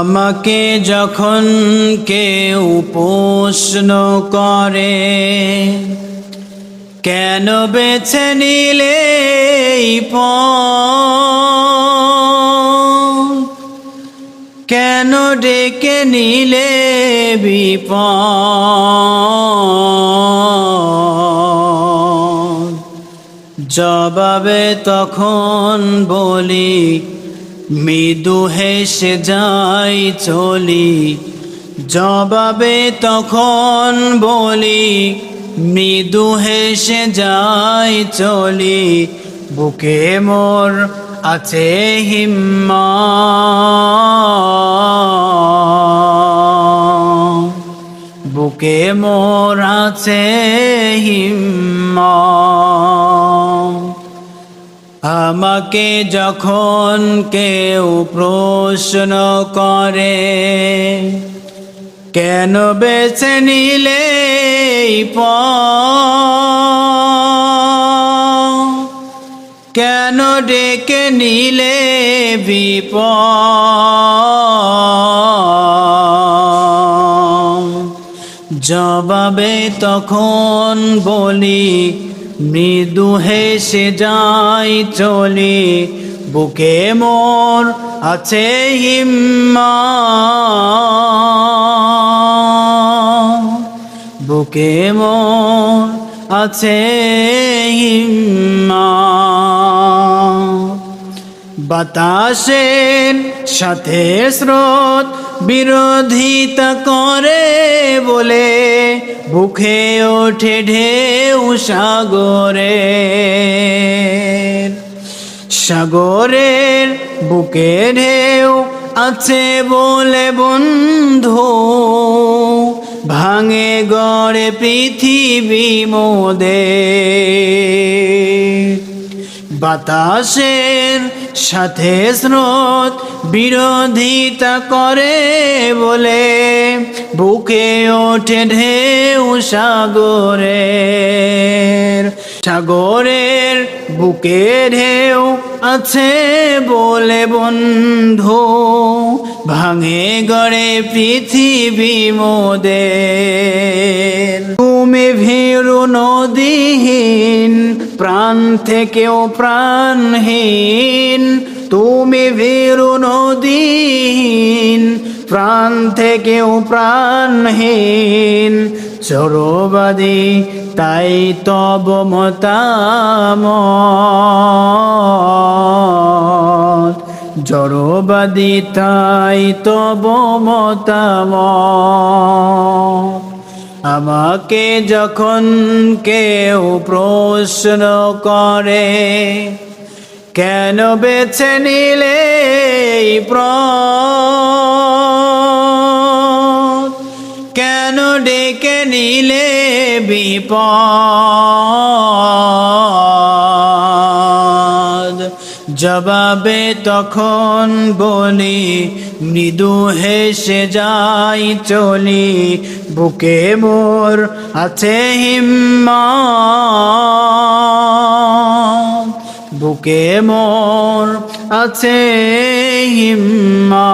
আমাকে যখন কেউ প্রশ্ন করে, কেন বেছে নিলে? কেন ডেকে নিলে বিপদ জবাবে তখন বলি মৃদু হেসে যাই চলি, জবাবে তখন বলি, মৃদু হেসে যাই চলি, বুকে মোর আছে হিম্মা বুকে মোর আছে হিম্মা আমাকে যখন কেউ প্রশ্ন করে, কেন বেছে নিলে? কেন ডেকে নিলে বিপদ জবাবে তখন বলি মৃদু হেসে যাই চলি বুকে মোর আছে হিম্মা বুকে মোর আছে হিম্মা বাতাসের সাথে স্রোত বিরোধিতা করে বলে, বুকে ওঠে ঢেউ সাগরে সাগরের বুকে ঢেউ আছে বলে বন্ধু, ভাঙে গড়ে পৃথিবী মোদের। বাতাসের সাথে স্রোত বিরোধিতা করে বলে, বুকে ওঠে ঢেউ সাগরের। সাগরের বুকে ঢেউ আছে বলে, বন্ধু, ভাঙে গড়ে পৃথিবী মোদের। তুমি ভীরু নদীহীন প্রাণ থেকেও প্রাণহীন, তুমি ভীরু নদীহীন, প্রাণ থেকেও প্রাণহীন। চরবাদী, তাই তব মতামত। জড়বাদী, তাই তব মতামত। আমাকে যখন কেউ প্রশ্ন করে কেন বেছে নিলে এই জবাবে তখন বলি, মৃদু হেসে যাই চলি, বুকে মোর আছে হিম্মা বুকে মোর আছে হিম্মা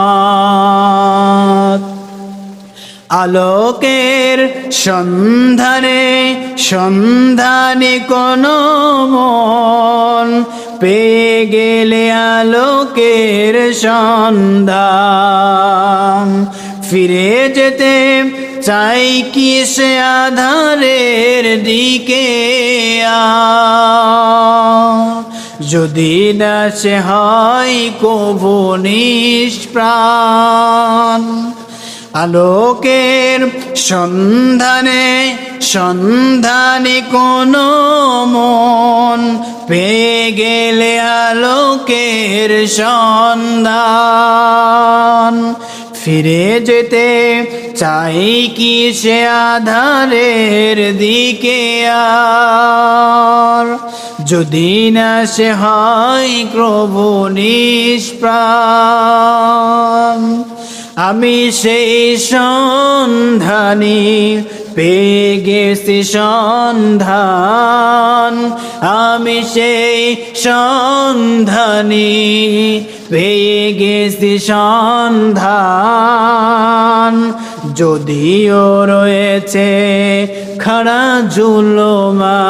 আলোকের সন্ধানে সন্ধানে কোন মন পেয়ে গেলে আলোকের সন্ধান। ফিরে যেতে চাই কি সে আধারের দিকে যদি না হয় কভু নিষ্প্রাণ। আলোকের সন্ধানে সন্ধানে কোন মন পেয়ে গেলে আলোকের সন্ধান। ফিরে যেতে চাই কি সে আধারের দিকে আর? যদি না সে হয় প্রভু নিষ্প্রাণ। আমি সেই সন্ধানী, পেয়ে গেছি সন্ধান। আমি সেই সন্ধানী, পেয়ে গেছি সন্ধান। যদিও রয়েছে খাড়া জুলমা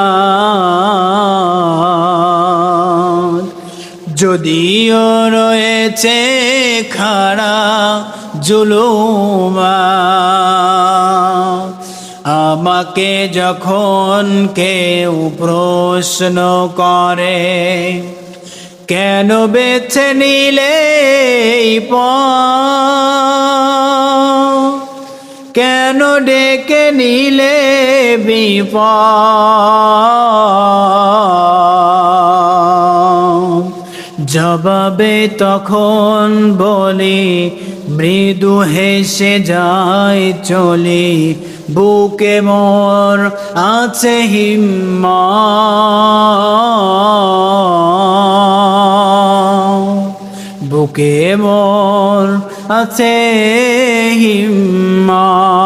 যদিও রয়েছে খাড়া জুলুমা আমাকে যখন কেউ প্রশ্ন করে কেন বেছে নিলে পথ? কেন ডেকে নিলে বিপদ জবাবে তখন বলি, মৃদু হেসে যায় চলি, বুকে মোর আছে হিম্মা বুকে মোর আছে হিম্মা